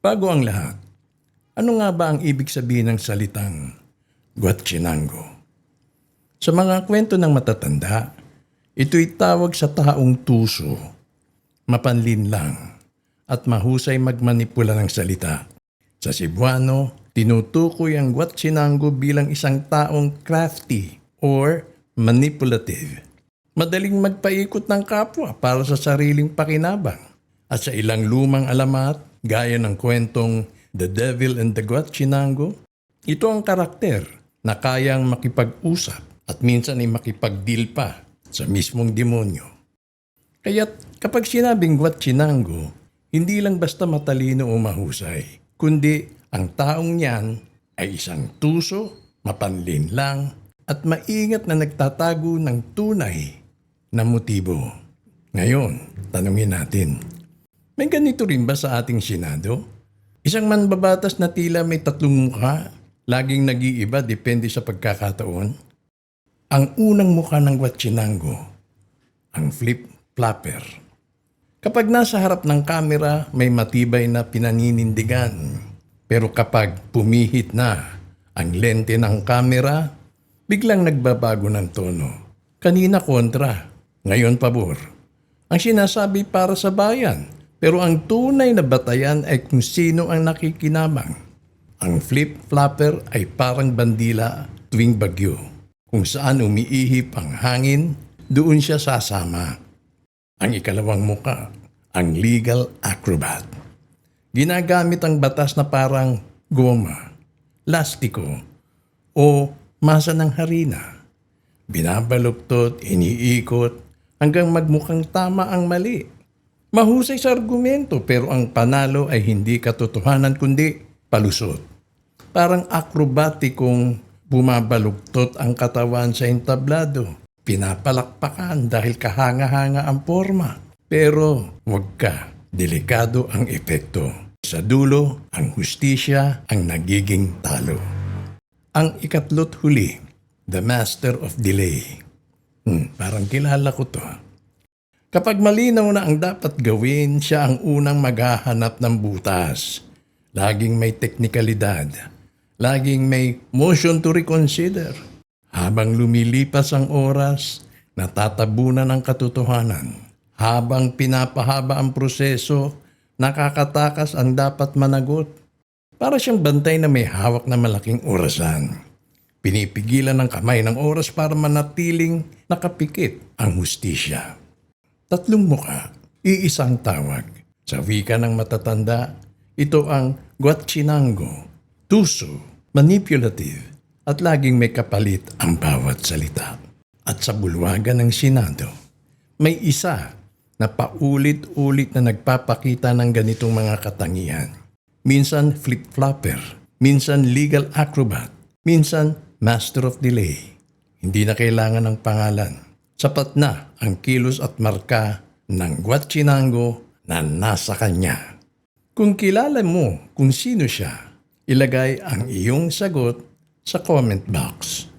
Bago ang lahat, ano nga ba ang ibig sabihin ng salitang Guatchinango? Sa mga kwento ng matatanda, ito'y tawag sa taong tuso, mapanlinlang, at mahusay magmanipula ng salita. Sa Cebuano, tinutukoy ang Guatchinango bilang isang taong crafty or manipulative. Madaling magpaikot ng kapwa para sa sariling pakinabang. At sa ilang lumang alamat, gaya ng kwentong The Devil and the Guatchinango, ito ang karakter na kayang makipag-usap at minsan ay makipag-deal pa sa mismong demonyo. Kaya't kapag sinabing Guatchinango, hindi lang basta matalino o mahusay, kundi ang taong yan ay isang tuso, mapanlinlang, at maingat na nagtatago ng tunay na motibo. Ngayon, tanungin natin, may ganito rin ba sa ating Senado? Isang manbabatas na tila may tatlong mukha, laging nag-iiba depende sa pagkakataon? Ang unang mukha ng Guatchinango, ang flip-flapper. Kapag nasa harap ng kamera, may matibay na pinaninindigan. Pero kapag pumihit na ang lente ng kamera, biglang nagbabago ng tono. Kanina kontra, ngayon pabor. Ang sinasabi para sa bayan, pero ang tunay na batayan ay kung sino ang nakikinabang. Ang flip-flapper ay parang bandila tuwing bagyo. Kung saan umiihip ang hangin, doon siya sasama. Ang ikalawang muka, ang legal acrobat. Ginagamit ang batas na parang goma, lastiko, o masa ng harina. Binabaluktot, iniikot, hanggang magmukhang tama ang mali. Mahusay sa argumento pero ang panalo ay hindi katotohanan kundi palusot. Parang akrobatikong bumabaluktot ang katawan sa entablado. Pinapalakpakan dahil kahanga-hanga ang forma. Pero wag ka, delikado ang epekto. Sa dulo, ang hustisya ang nagiging talo. Ang ikatlo't huli, the master of delay. Hmm, parang kilala ko to. Kapag malinaw na ang dapat gawin, siya ang unang maghahanap ng butas. Laging may teknikalidad. Laging may motion to reconsider. Habang lumilipas ang oras, natatabunan ang katotohanan. Habang pinapahaba ang proseso, nakakatakas ang dapat managot. Para siyang bantay na may hawak na malaking orasan. Pinipigilan ng kamay ng oras para manatiling nakapikit ang hustisya. Tatlong muka, iisang tawag. Sa wika ng matatanda, ito ang Guatchinango, tuso, manipulative, at laging may kapalit ang bawat salita. At sa bulwagan ng Senado, may isa na paulit-ulit na nagpapakita ng ganitong mga katangian. Minsan flip-flopper, minsan legal acrobat, minsan master of delay. Hindi na kailangan ng pangalan. Sapat na ang kilos at marka ng Guatchinango na nasa kanya. Kung kilala mo kung sino siya, ilagay ang iyong sagot sa comment box.